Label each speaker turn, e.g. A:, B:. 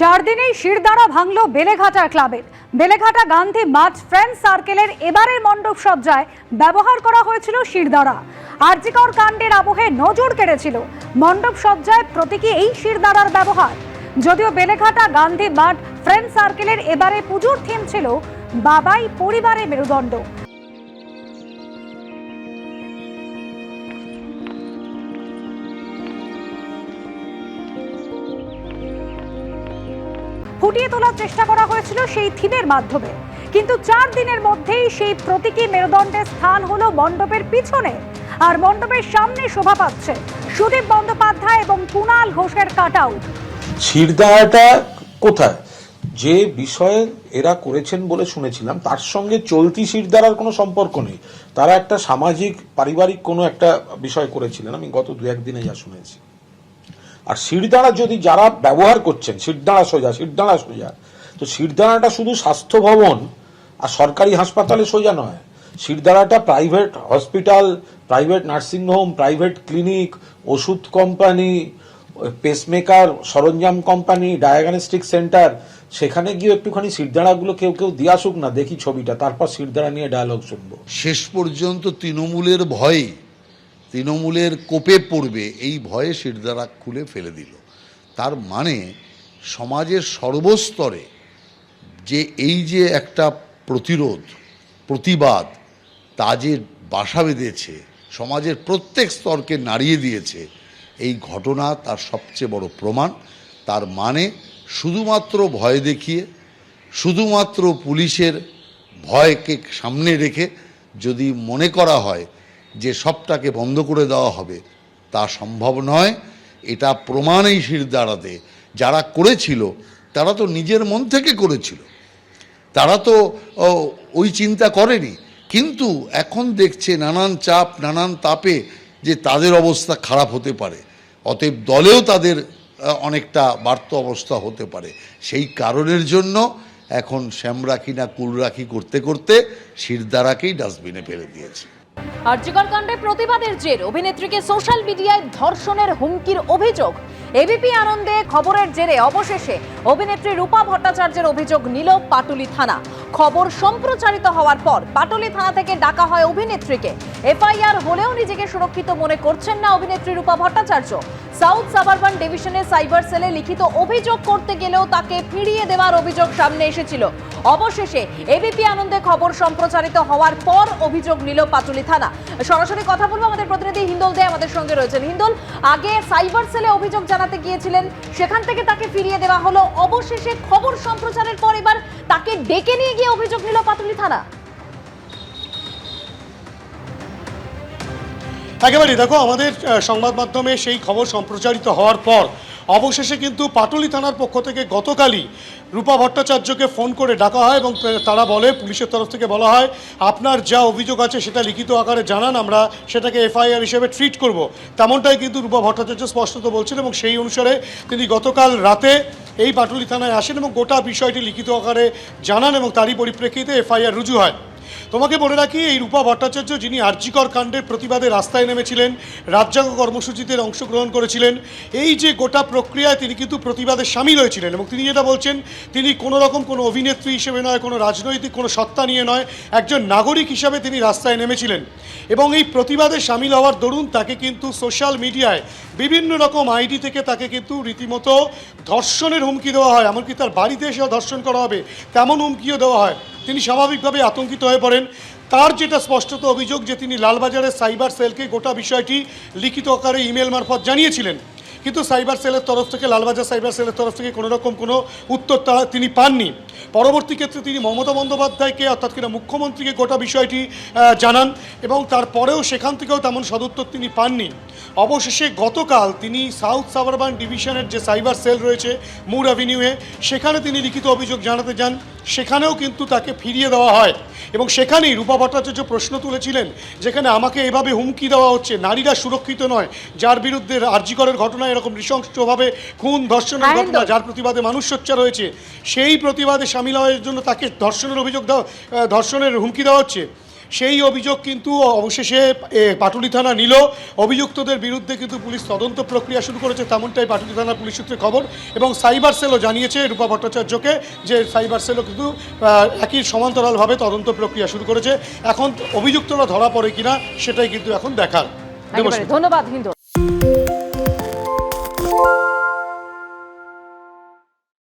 A: চার দিনেই শিরদাঁড়া ভাঙল বেলেঘাটা ক্লাবের। বেলেঘাটা গান্ধী মাঠ ফ্রেন্ড সার্কেলের এবারের মণ্ডপ সজ্জায় ব্যবহার করা হয়েছিল শিরদাঁড়া। আরজিকর কাণ্ডের আবহে নজর কেড়েছিল। মণ্ডপ সজ্জায় প্রতীকী এই শিরদাঁড়ার ব্যবহার। যদিও বেলেঘাটা গান্ধী মাঠ ফ্রেন্ড সার্কেলের এবারে পুজোর থিম ছিল বাবাই পরিবারের মেরুদণ্ড। ফুটিয়ে তোলার চেষ্টা করা হয়েছিল সেই থিমের মাধ্যমে। কিন্তু চার দিনের মধ্যেই সেই প্রতীকী মেরুদণ্ডের স্থান হলো মণ্ডপের পিছনে। আর মণ্ডপের সামনে শোভা পাচ্ছে সুদীপ বন্দ্যোপাধ্যায় এবং কুণাল ঘোষের কাট আউট
B: শিরদাঁড়াটা কোথায়? যে বিষয়ে এরা করেছেন বলে শুনেছিলাম, তার সঙ্গে চলতি শিরদাঁড়ার কোনো সম্পর্ক নেই। তারা একটা সামাজিক, পারিবারিক কোনো একটা বিষয় করেছিলেন। আমি গত দু একদিনে যা শুনেছি। আর শিরদাঁড়া যদি যারা ব্যবহার করছেন, শিরদাঁড়া সোজা শিরদাঁড়া সোজা, তো শিরদাঁড়াটা শুধু স্বাস্থ্য ভবন আর সরকারি হাসপাতালে সোজা নয়। শিরদাঁড়াটা private hospital private nursing home private clinic ওষুধ কোম্পানি পেসমেকার সরঞ্জাম কোম্পানি ডায়াগনস্টিক সেন্টার সেখানে গিয়ে একটুখানি শিরদাঁড়াগুলো কেউ কেউ দিয়ে আসুক না, দেখি ছবিটা, তারপর শিরদাঁড়া নিয়ে ডায়লগ শুনব।
C: শেষ পর্যন্ত তৃণমূলের ভয়ে তৃণমূলের কোপে পড়বে, এই ভয়ে শিরদাঁড়া খুলে ফেলে দিল। তার মানে সমাজের সর্বস্তরে যে এই যে একটা প্রতিরোধ, প্রতিবাদ, তা যে বাসা বেঁধেছে, সমাজের প্রত্যেক স্তরকে নাড়িয়ে দিয়েছে, এই ঘটনা তার সবচেয়ে বড় প্রমাণ। তার মানে শুধুমাত্র ভয় দেখিয়ে, শুধুমাত্র পুলিশের ভয়কে সামনে রেখে যদি মনে করা হয় যে সবটাকে বন্ধ করে দেওয়া হবে, তা সম্ভব নয়। এটা প্রমাণেই শির দাঁড়াতে। যারা করেছিল, তারা তো নিজের মন থেকে করেছিল। তারা তো ওই চিন্তা করেনি। কিন্তু এখন দেখছে নানান চাপ, নানান তাপে যে তাদের অবস্থা খারাপ হতে পারে। অতএব দলেও তাদের অনেকটা বার্ত অবস্থা হতে পারে। সেই কারণের জন্য এখন শ্যামরাখি না কুলরাখি করতে করতে শিরদারাকেই ডাস্টবিনে ফেলে দিয়েছে।
D: আর্যিকর কাণ্ডে প্রতিবাদের জের, অভিনেত্রীকে সোশ্যাল মিডিয়ায় ধর্ষণের হুমকির অভিযোগ। এবিপি আনন্দে খবরের জেরে অবশেষে অভিনেত্রী রূপা ভট্টাচার্যের অভিযোগ নিল পাটুলি থানা। খবর সম্প্রচারিত হওয়ার পর পাটুলি থানা থেকে ডাকা হয় অভিনেত্রীকে। এফআইআর হলেও নিজেকে সুরক্ষিত মনে করছেন না অভিনেত্রী রূপা ভট্টাচার্য। সাউথ সাবারবান ডিভিশনের সাইবার সেলে লিখিত অভিযোগ করতে গেলেও তাকে ফিরিয়ে দেওয়ার অভিযোগ সামনে এসেছিল। অবশেষে এবিপি আনন্দে খবর সম্প্রচারিত হওয়ার পর অভিযোগ নিল পাটুলি থানা। সরাসরি কথা বলব আমাদের প্রতিনিধি হিন্দল দে আমাদের সঙ্গে রয়েছেন। হিন্দল, আগে সাইবার সেলে অভিযোগ জানাতে গিয়েছিলেন, সেখান থেকে তাকে ফিরিয়ে দেওয়া হলো। অবশেষে খবর সম্প্রচারের পর এবার তাকে ডেকে নিয়ে গিয়ে অভিযোগ নিল পাতুলি থানা।
E: একেবারেই দেখো আমাদের সংবাদ মাধ্যমে সেই খবর সম্প্রচারিত হওয়ার পর অবশেষে কিন্তু পাটুলি থানার পক্ষ থেকে গতকালই রূপা ভট্টাচার্যকে ফোন করে ডাকা হয় এবং তারা বলে, পুলিশের তরফ থেকে বলা হয়, আপনার যা অভিযোগ আছে সেটা লিখিত আকারে জানান, আমরা সেটাকে এফআইআর হিসেবে ট্রিট করব। তেমনটাই কিন্তু রূপা ভট্টাচার্য স্পষ্টত বলছেন এবং সেই অনুসারে তিনি গতকাল রাতে এই পাটুলি থানায় আসেন এবং গোটা বিষয়টি লিখিত আকারে জানান এবং তারই পরিপ্রেক্ষিতে এফআইআর রুজু হয়। তোমাকে বলে রাখি, এই রূপা ভট্টাচার্য যিনি আর্যিকর কাণ্ডের প্রতিবাদে রাস্তায় নেমেছিলেন, রাজ্যাঙ্গ কর্মসূচিতে অংশগ্রহণ করেছিলেন, এই যে গোটা প্রক্রিয়ায় তিনি কিন্তু প্রতিবাদে সামিল হয়েছিলেন এবং তিনি যেটা বলছেন, তিনি কোনো রকম কোনো অভিনেত্রী হিসেবে নয়, কোনো রাজনৈতিক, কোনো সত্তা নিয়ে নয়, একজন নাগরিক হিসাবে তিনি রাস্তায় নেমেছিলেন। এবং এই প্রতিবাদে সামিল হওয়ার দরুন তাকে কিন্তু সোশ্যাল মিডিয়ায় বিভিন্ন রকম আইডি থেকে তাকে কিন্তু রীতিমতো ধর্ষণের হুমকি দেওয়া হয়, এমনকি তার বাড়িতে এসেও ধর্ষণ করা হবে, তেমন হুমকিও দেওয়া হয়। তিনি স্বাভাবিকভাবে আতঙ্কিত হয়ে পড়েন। তার যেটা স্পষ্টত অভিযোগ যে তিনি লালবাজারের সাইবার সেলকে গোটা বিষয়টি লিখিত আকারে ইমেল মারফত জানিয়েছিলেন। কিন্তু সাইবার সেলের তরফ থেকে, লালবাজার সাইবার সেলের তরফ থেকে কোনোরকম কোনো উত্তর তারা তিনি পাননি। পরবর্তী ক্ষেত্রে তিনি মমতা বন্দ্যোপাধ্যায়কে, অর্থাৎ কিনা মুখ্যমন্ত্রীকে গোটা বিষয়টি জানান এবং তারপরেও সেখান থেকেও তেমন সদুত্তর তিনি পাননি। অবশেষে গতকাল তিনি সাউথ সাবারবান ডিভিশনের যে সাইবার সেল রয়েছে মুর অ্যাভিনিউয়ে, সেখানে তিনি লিখিত অভিযোগ জানাতে যান। সেখানেও কিন্তু তাকে ফিরিয়ে দেওয়া হয়। এবং সেখানেই রূপা ভট্টাচার্য প্রশ্ন তুলেছিলেন যেখানে আমাকে এভাবে হুমকি দেওয়া হচ্ছে নারীরা সুরক্ষিত নয় যার বিরুদ্ধে আর্যিকরের ঘটনা এরকম নৃশংসভাবে খুন ধর্ষণের ঘটনা যার প্রতিবাদে মানুষ সোচ্চার হয়েছে সেই প্রতিবাদে সামিল হওয়ার জন্য তাকে ধর্ষণের অভিযোগ দেওয়া ধর্ষণের হুমকি দেওয়া হচ্ছে। সেই অভিযোগ কিন্তু অবশেষে পাটুলি থানা নিল। অভিযুক্তদের বিরুদ্ধে কিন্তু পুলিশ তদন্ত প্রক্রিয়া শুরু করেছে তেমনটাই পাটুলি থানা পুলিশ সূত্রে খবর। এবং সাইবার সেলও জানিয়েছে রূপা ভট্টাচার্যকে যে সাইবার সেলও কিন্তু একই সমান্তরালভাবে তদন্ত প্রক্রিয়া শুরু করেছে। এখন অভিযুক্তরা ধরা পড়ে কিনা সেটাই কিন্তু এখন দেখার।
D: ধন্যবাদ হিন্দু।